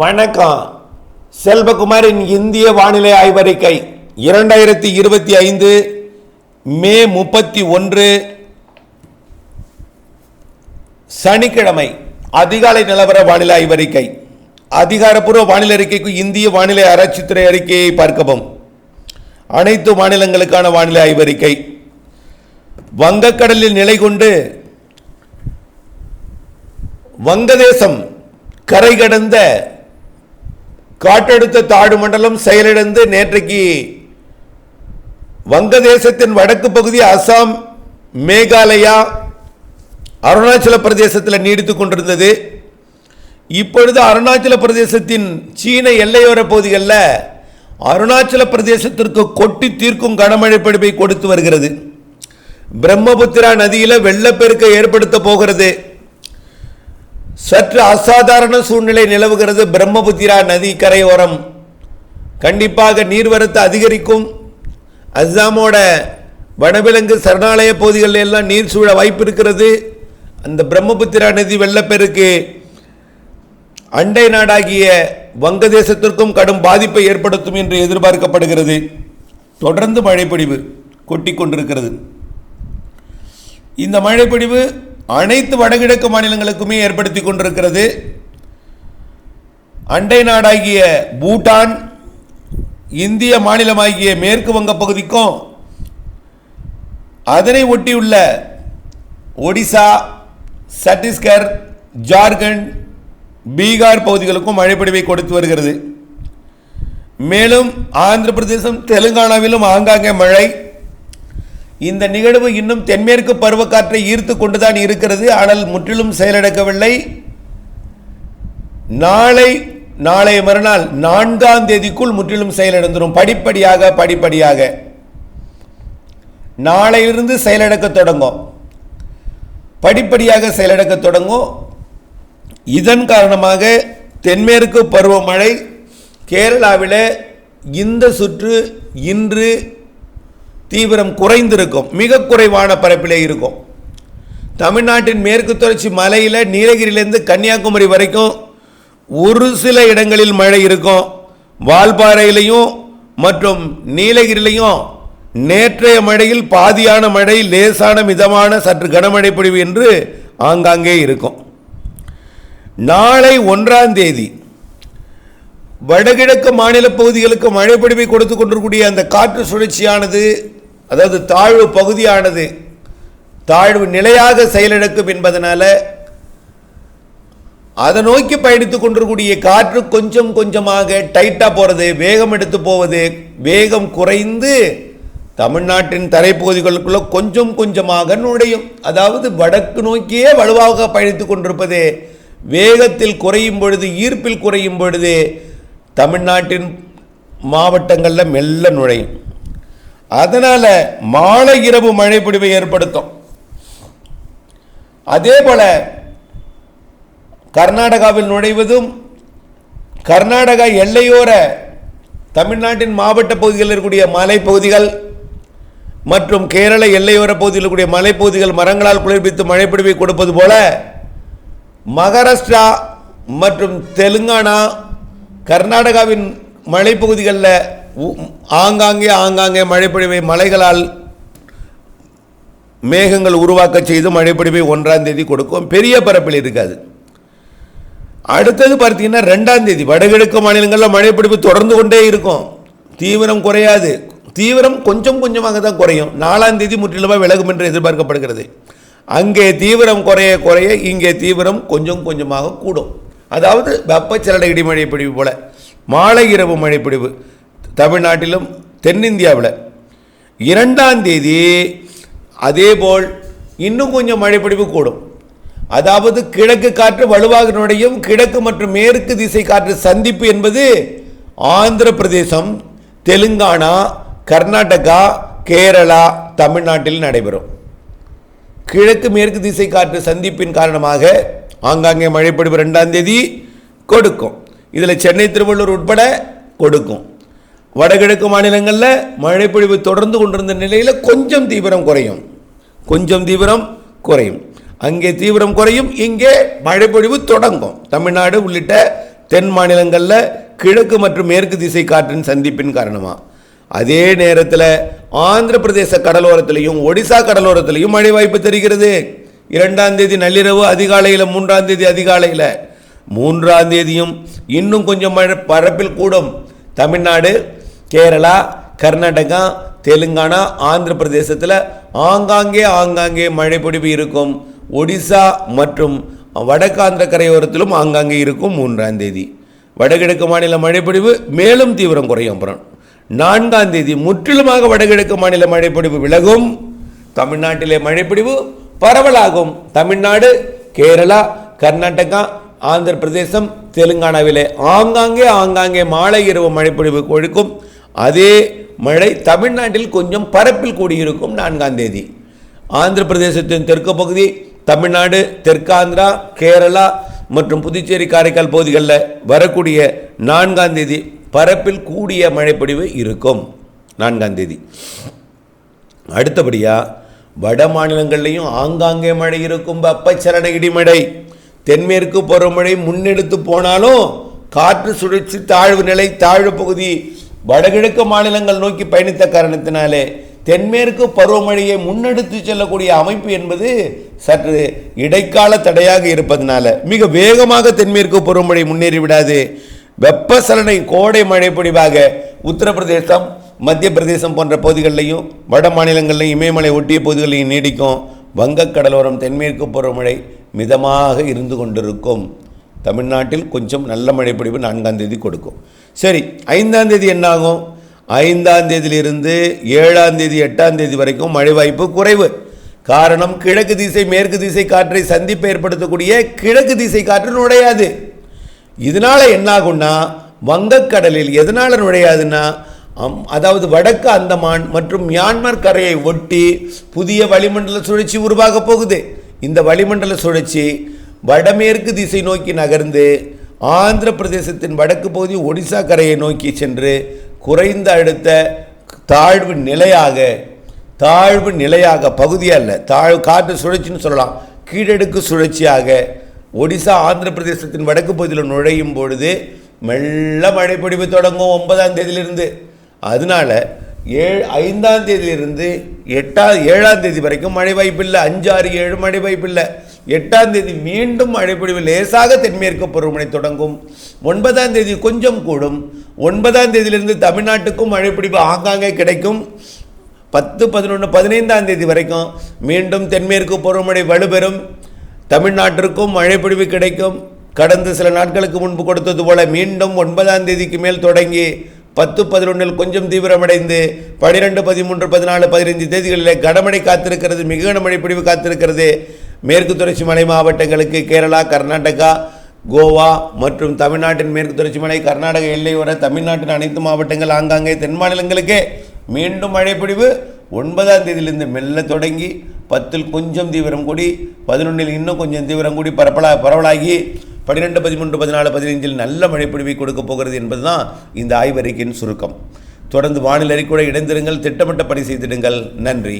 வணக்கம். செல்வகுமாரின் இந்திய வானிலை ஆய்வறிக்கை இரண்டாயிரத்தி இருபத்தி ஐந்து மே முப்பத்தி ஒன்று சனிக்கிழமை அதிகாலை நிலவர வானிலை ஆய்வறிக்கை. அதிகாரப்பூர்வ வானிலை அறிக்கைக்கு இந்திய வானிலை ஆராய்ச்சித்துறை அறிக்கையை பார்க்கவும். அனைத்து மாநிலங்களுக்கான வானிலை ஆய்வறிக்கை. வங்கக்கடலில் நிலை கொண்டு வங்கதேசம் கரை கடந்த காற்றழுத்த தாழ்வு மண்டலம் செயலிழந்து நேற்றைக்கு வங்கதேசத்தின் வடக்கு பகுதி அசாம் மேகாலயா அருணாச்சல பிரதேசத்தில் நீடித்துக் கொண்டிருந்தது. இப்பொழுது அருணாச்சல பிரதேசத்தின் சீன எல்லையோர பகுதிகளில் அருணாச்சல பிரதேசத்திற்கு கொட்டி தீர்க்கும் கனமழை பிடிப்பை கொடுத்து வருகிறது. பிரம்மபுத்திரா நதியில் வெள்ளப்பெருக்கை ஏற்படுத்த போகிறது. சற்று அசாதாரண சூழ்நிலை நிலவுகிறது பிரம்மபுத்திரா நதி கரையோரம். கண்டிப்பாக நீர்வரத்து அதிகரிக்கும். அஸ்ஸாமோட வனவிலங்கு சரணாலய பகுதிகளில் எல்லாம் நீர் சூழ வாய்ப்பு இருக்கிறது. அந்த பிரம்மபுத்திரா நதி வெள்ளப்பெருக்கு அண்டை நாடாகிய வங்கதேசத்திற்கும் கடும் பாதிப்பை ஏற்படுத்தும் என்று எதிர்பார்க்கப்படுகிறது. தொடர்ந்து மழைப்பொழிவு கொட்டி கொண்டிருக்கிறது இந்த மழைப்பொழிவு அனைத்து வடகிழக்கு மாநிலங்களுக்குமே ஏற்படுத்தி கொண்டிருக்கிறது. அண்டை நாடாகிய பூட்டான் இந்திய மாநிலமாகிய மேற்கு வங்க பகுதிக்கும் அதனை ஒட்டியுள்ள ஒடிசா சத்தீஸ்கர் ஜார்க்கண்ட் பீகார் பகுதிகளுக்கும் மழைப்பொழிவை கொடுத்து வருகிறது. மேலும் ஆந்திர பிரதேசம் தெலுங்கானாவிலும் ஆங்காங்கே மழை. இந்த நிகழ்வு இன்னும் தென்மேற்கு பருவக்காற்றை ஈர்த்து கொண்டுதான் இருக்கிறது. ஆனால் முற்றிலும் செயலடக்கவில்லை. நாளை நாளை மறுநாள் நான்காம் தேதிக்குள் முற்றிலும் செயலிழந்துடும் படிப்படியாக படிப்படியாக. நாளையிலிருந்து செயலடக்க தொடங்கும். படிப்படியாக செயலடக்க தொடங்கும். இதன் காரணமாக தென்மேற்கு பருவமழை கேரளாவில் இந்த சுற்று இன்று தீவிரம் குறைந்திருக்கும் மிக குறைவான பரப்பிலே இருக்கும். தமிழ்நாட்டின் மேற்கு தொடர்ச்சி மலையில் நீலகிரியிலேருந்து கன்னியாகுமரி வரைக்கும் ஒரு சில இடங்களில் மழை இருக்கும். வால்பாறையிலையும் மற்றும் நீலகிரிலையும் நேற்றைய மழையில் பாதியான மழை லேசான மிதமான சற்று கனமழை பொழிவு என்று ஆங்காங்கே இருக்கும். நாளை ஒன்றாம் தேதி வடகிழக்கு மாநில பகுதிகளுக்கு மழை பொழிவை கொடுத்து கொண்டிருக்கூடிய அந்த காற்று சுழற்சியானது அதாவது தாழ்வு பகுதியானது தாழ்வு நிலையாக செயலிழக்கும் என்பதனால அதை நோக்கி பயணித்துக் கொண்டிருக்கூடிய காற்று கொஞ்சம் கொஞ்சமாக டைட்டாக போகிறது வேகம் எடுத்து போவது வேகம் குறைந்து தமிழ்நாட்டின் தரைப்பகுதிகளுக்குள்ள கொஞ்சம் கொஞ்சமாக நுழையும். அதாவது வடக்கு நோக்கியே வலுவாக பயணித்துக் கொண்டிருப்பது வேகத்தில் குறையும் பொழுது ஈர்ப்பில் குறையும் பொழுது தமிழ்நாட்டின் மாவட்டங்களில் மெல்ல நுழையும். அதனால் மாலை இரவு மழை ஏற்படுத்தும். அதே போல கர்நாடகாவில் நுழைவதும் கர்நாடகா எல்லையோர தமிழ்நாட்டின் மாவட்ட பகுதிகளில் இருக்கக்கூடிய மலைப்பகுதிகள் மற்றும் கேரள எல்லையோர பகுதியில் இருக்கக்கூடிய மலைப்பகுதிகள் மரங்களால் குளிர்பித்து மழைப்பொழிவை கொடுப்பது போல மகாராஷ்டிரா மற்றும் தெலுங்கானா கர்நாடகாவின் மலைப்பகுதிகளில் ஆங்காங்கே ஆங்காங்கே மழைப்பொழிவை மலைகளால் மேகங்கள் உருவாக்க செய்து மழைப்பொழிவை ஒன்றாம் தேதி கொடுக்கும். பெரிய பரப்பில் இருக்காது. அடுத்தது பார்த்தீங்கன்னா ரெண்டாம் தேதி. வடகிழக்கு மாநிலங்களில் மழைப்பிடிப்பு தொடர்ந்து கொண்டே இருக்கும். தீவிரம் குறையாது. தீவிரம் கொஞ்சம் கொஞ்சமாக தான் குறையும். நாலாம் தேதி முற்றிலுமாக விலகும் என்று எதிர்பார்க்கப்படுகிறது. அங்கே தீவிரம் குறைய குறைய இங்கே தீவிரம் கொஞ்சம் கொஞ்சமாக கூடும். அதாவது வெப்பச்சலட இடிமழை பிடிவு போல. மாலை இரவு மழைப்பிடிவு தமிழ்நாட்டிலும் தென்னிந்தியாவில் இரண்டாம் தேதி அதேபோல் இன்னும் கொஞ்சம் மழைப்பிடிப்பு கூடும். அதாவது கிழக்கு காற்று வலுவாக நுழையும் கிழக்கு மற்றும் மேற்கு திசை காற்று சந்திப்பு என்பது ஆந்திர பிரதேசம் தெலுங்கானா கர்நாடகா கேரளா தமிழ்நாட்டில் நடைபெறும். கிழக்கு மேற்கு திசை காற்று சந்திப்பின் காரணமாக ஆங்காங்கே மழைப்பொழிவு ரெண்டாம் தேதி கொடுக்கும். இதில் சென்னை திருவள்ளூர் உட்பட கொடுக்கும். வடகிழக்கு மாநிலங்களில் மழைப்பொழிவு தொடர்ந்து கொண்டிருந்த நிலையில் கொஞ்சம் தீவிரம் குறையும். கொஞ்சம் தீவிரம் குறையும். அங்கே தீவிரம் குறையும். இங்கே மழைப்பொழிவு தொடங்கும். தமிழ்நாடு உள்ளிட்ட தென் மாநிலங்களில் கிழக்கு மற்றும் மேற்கு திசை காற்றின் சந்திப்பின் காரணமாக அதே நேரத்தில் ஆந்திர பிரதேச கடலோரத்திலையும் ஒடிசா கடலோரத்திலையும் மழை வாய்ப்பு தெரிகிறது. இரண்டாம் தேதி நள்ளிரவு அதிகாலையில் மூன்றாம் தேதி அதிகாலையில். மூன்றாம் தேதியும் இன்னும் கொஞ்சம் மழை பரப்பில் கூடும். தமிழ்நாடு கேரளா கர்நாடகா தெலுங்கானா ஆந்திர பிரதேசத்தில் ஆங்காங்கே ஆங்காங்கே மழை பொடிப்பு இருக்கும். ஒடிசா மற்றும் வடக்காந்திர கரையோரத்திலும் ஆங்காங்கே இருக்கும் மூன்றாம் தேதி. வடகிழக்கு மாநில மழைப்பொழிவு மேலும் தீவிரம் குறையும் அப்புறம். நான்காம் தேதி முற்றிலுமாக வடகிழக்கு மாநில மழைப்பொழிவு விலகும். தமிழ்நாட்டிலே மழைப்பொழிவு பரவலாகும். தமிழ்நாடு கேரளா கர்நாடகா ஆந்திர பிரதேசம் தெலுங்கானாவிலே ஆங்காங்கே ஆங்காங்கே மாலை இரவு மழைப்பொழிவு கொழுக்கும். அதே மழை தமிழ்நாட்டில் கொஞ்சம் பரப்பில் கூடியிருக்கும் நான்காம் தேதி. ஆந்திர பிரதேசத்தின் தெற்கு பகுதி தமிழ்நாடு தெற்காந்திரா கேரளா மற்றும் புதுச்சேரி காரைக்கால் பகுதிகளில் வரக்கூடிய நான்காம் தேதி பரப்பில் கூடிய மழைப்பொழிவு இருக்கும். நான்காம் தேதி. அடுத்தபடியாக வட மாநிலங்கள்லையும் ஆங்காங்கே மழை இருக்கும். வெப்பச்சலன இடிமழை. தென்மேற்கு பருவமழை முன்னெடுத்து போனாலும் காற்று சுழற்சி தாழ்வு நிலை தாழ்வு பகுதி வடகிழக்கு மாநிலங்கள் நோக்கி பயணித்த காரணத்தினாலே தென்மேற்கு பருவமழையை முன்னெடுத்து செல்லக்கூடிய அமைப்பு என்பது சற்று இடைக்கால தடையாக இருப்பதனால மிக வேகமாக தென்மேற்கு பருவமழை முன்னேறி விடாது. வெப்பசலனை கோடை மழை பொழிவாக உத்தரப்பிரதேசம் மத்திய பிரதேசம் போன்ற பகுதிகளிலையும் வட மாநிலங்களிலும் இமயமலை ஒட்டிய பகுதிகளையும் நீடிக்கும் வங்கக் கடலோரம் தென்மேற்கு பருவமழை மிதமாக இருந்து கொண்டிருக்கும். தமிழ்நாட்டில் கொஞ்சம் நல்ல மழை பொழிவு நான்காம் தேதி கொடுக்கும். சரி ஐந்தாம் தேதி என்னாகும்? ஐந்தாம் தேதியிலிருந்து ஏழாம் தேதி எட்டாம் தேதி வரைக்கும் மழை வாய்ப்பு குறைவு. காரணம் கிழக்கு திசை மேற்கு திசை காற்றை சந்திப்பு ஏற்படுத்தக்கூடிய கிழக்கு திசை காற்று நுழையாது. இதனால் என்னாகும்னா வங்கக்கடலில் எதனால் நுழையாதுன்னா அம்- அதாவது வடக்கு அந்தமான் மற்றும் மியான்மர் கரையை ஒட்டி புதிய வளிமண்டல சுழற்சி உருவாக போகுது. இந்த வளிமண்டல சுழற்சி வடமேற்கு திசை நோக்கி நகர்ந்து ஆந்திர பிரதேசத்தின் வடக்கு பகுதி ஒடிசா கரையை நோக்கி சென்று குறைந்த அழுத்த தாழ்வு நிலையாக தாழ்வு நிலையாக பகுதியாக இல்லை தாழ் காற்று சுழற்சின்னு சொல்லலாம் கீழடுக்கு சுழற்சியாக ஒடிசா ஆந்திர பிரதேசத்தின் வடக்கு பகுதியில் நுழையும் பொழுது மெல்ல மழை பொழிவு தொடங்கும் ஒன்பதாம் தேதியிலிருந்து. அதனால ஏழு ஐந்தாம் தேதியிலிருந்து எட்டாம் ஏழாம் தேதி வரைக்கும் மழை வாய்ப்பில்லை. அஞ்சு ஆறு ஏழு மழை வாய்ப்பில்லை. எட்டாம் தேதி மீண்டும் மழை பொழிவு லேசாக தென்மேற்கு பருவமழை தொடங்கும். ஒன்பதாம் தேதி கொஞ்சம் கூடும். ஒன்பதாம் தேதியிலிருந்து தமிழ்நாட்டுக்கும் மழை ஆங்காங்கே கிடைக்கும். பத்து பதினொன்று பதினைந்தாம் தேதி வரைக்கும் மீண்டும் தென்மேற்கு பருவமழை வலுப்பெறும். தமிழ்நாட்டிற்கும் மழைப்பொழிவு கிடைக்கும். கடந்த சில நாட்களுக்கு முன்பு கொடுத்தது போல மீண்டும் ஒன்பதாம் தேதிக்கு மேல் தொடங்கி பத்து பதினொன்றில் கொஞ்சம் தீவிரமடைந்து பனிரெண்டு பதிமூன்று பதினாலு பதினைந்து தேதிகளில் கனமழை காத்திருக்கிறது மிக கனமழை பிடிவு காத்திருக்கிறது. மேற்கு தொடர்ச்சி மலை மாவட்டங்களுக்கு கேரளா கர்நாடகா கோவா மற்றும் தமிழ்நாட்டின் மேற்கு தொடர்ச்சி மலை கர்நாடக எல்லையோர தமிழ்நாட்டின் அனைத்து மாவட்டங்கள் ஆங்காங்கே தென் மாநிலங்களுக்கே மீண்டும் மழை ஒன்பதாம் தேதியிலிருந்து மெல்ல தொடங்கி பத்தில் கொஞ்சம் தீவிரம் கூடி பதினொன்றில் இன்னும் கொஞ்சம் தீவிரம் கூடி பரப்பலா பரவலாகி பன்னிரெண்டு பதிமூன்று பதினாலு பதினைஞ்சில் நல்ல மழைப்பொழிவை கொடுக்க போகிறது என்பதுதான் இந்த ஆய்வறிக்கையின் சுருக்கம். தொடர்ந்து வானிலை கூட இணைந்திருங்கள். திட்டமிட்ட பணி செய்திடுங்கள். நன்றி.